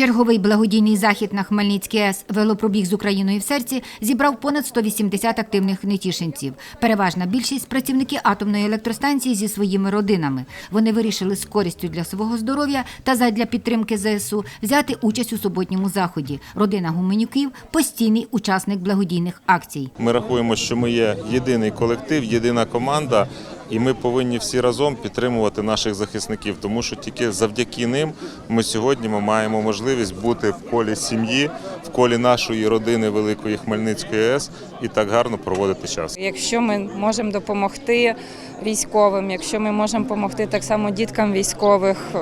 Черговий благодійний захід на Хмельницькій АЕС велопробіг з Україною в серці зібрав понад 180 активних нетішинців. Переважна більшість працівники атомної електростанції зі своїми родинами. Вони вирішили з користю для свого здоров'я та задля підтримки ЗСУ взяти участь у суботньому заході. Родина Гуменюків постійний учасник благодійних акцій. Ми рахуємо, що ми є єдиний колектив, єдина команда, і ми повинні всі разом підтримувати наших захисників, тому що тільки завдяки ним ми сьогодні ми маємо можливість бути в колі сім'ї, в колі нашої родини Великої Хмельницької АЕС і так гарно проводити час. Якщо ми можемо допомогти військовим, якщо ми можемо допомогти так само діткам військових, е,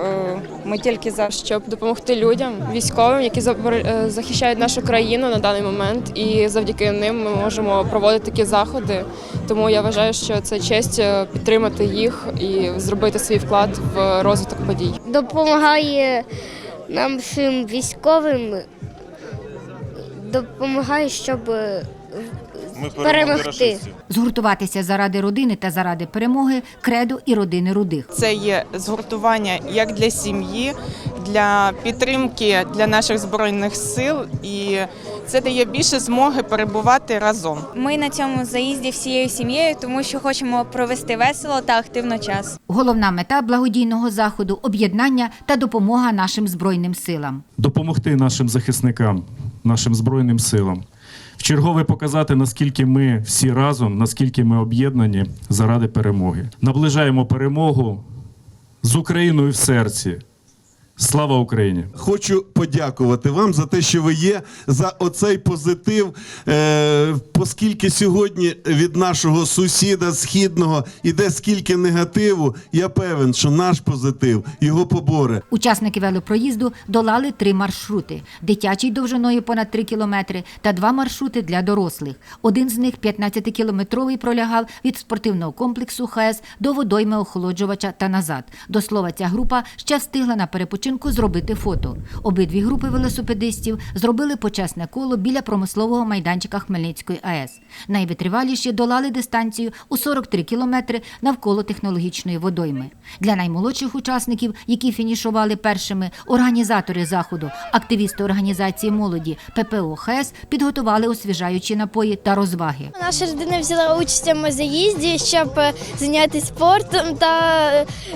ми тільки за щоб допомогти людям, військовим, які е, захищають нашу країну на даний момент, і завдяки ним ми можемо проводити такі заходи. Тому я вважаю, що це честь е, підтримати їх і зробити свій вклад в розвиток подій. допомагає нам всім військовим, допомагає, щоб Ми Перемогти. Згуртуватися заради родини та заради перемоги кредо і родини рудих. Це є згуртування як для сім'ї, для підтримки для наших збройних сил, і це дає більше змоги перебувати разом. Ми на цьому заїзді всією сім'єю, тому що хочемо провести весело та активно час. Головна мета благодійного заходу об'єднання та допомога нашим збройним силам. допомогти нашим захисникам, нашим збройним силам. В чергове показати, наскільки ми всі разом, наскільки ми об'єднані заради перемоги. Наближаємо перемогу з Україною в серці. Слава Україні! Хочу подякувати вам за те, що ви є, за оцей позитив. Е, оскільки сьогодні від нашого сусіда східного іде скільки негативу, я певен, що наш позитив його поборе. Учасники велопроїзду долали три маршрути: дитячий довжиною понад 3 кілометри та два маршрути для дорослих. Один з них 15-кілометровий пролягав від спортивного комплексу ХАЕС до водойми охолоджувача та назад. До слова, ця група ще встигла на перепочинку зробити фото. Обидві групи велосипедистів зробили почесне коло біля промислового майданчика Хмельницької АЕС. Найвитриваліші долали дистанцію у 43 кілометри навколо технологічної водойми. Для наймолодших учасників, які фінішували першими, організатори заходу, активісти організації молоді ППО ХЕС підготували освіжаючі напої та розваги. наша родина взяла участь цьому заїзді, щоб е, зайнятися спортом. Та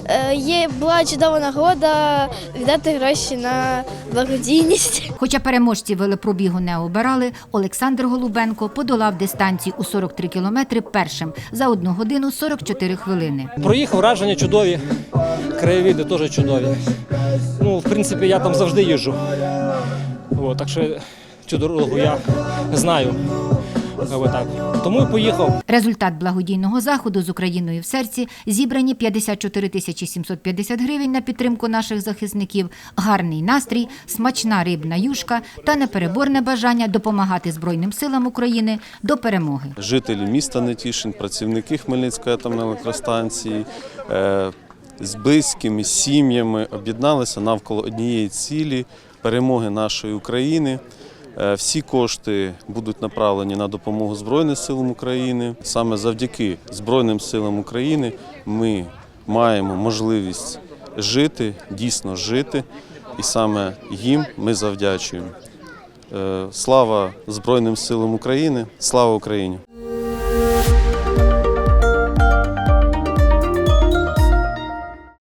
е, є була чудова нагода віддати гроші на благодійність. Хоча переможці велопробігу не обирали, Олександр Голубенко подолав дистанцію у 43 кілометри першим за 1 годину 44 хвилини. Проїхав враження чудові, краєвіди теж чудові. Ну, в принципі, я там завжди їжджу. От, так що цю дорогу я знаю. Тому і поїхав. Результат благодійного заходу з Україною в серці зібрані 54 тисячі 750 гривень на підтримку наших захисників, гарний настрій, смачна рибна юшка та непереборне бажання допомагати Збройним силам України до перемоги. жителі міста Нетішин, працівники Хмельницької атомної електростанції е, з близькими сім'ями об'єдналися навколо однієї цілі перемоги нашої України. Е, Всі кошти будуть направлені на допомогу Збройним силам України. Саме завдяки Збройним силам України ми маємо можливість жити, дійсно жити, і саме їм ми завдячуємо. Е, Слава Збройним силам України! Слава Україні!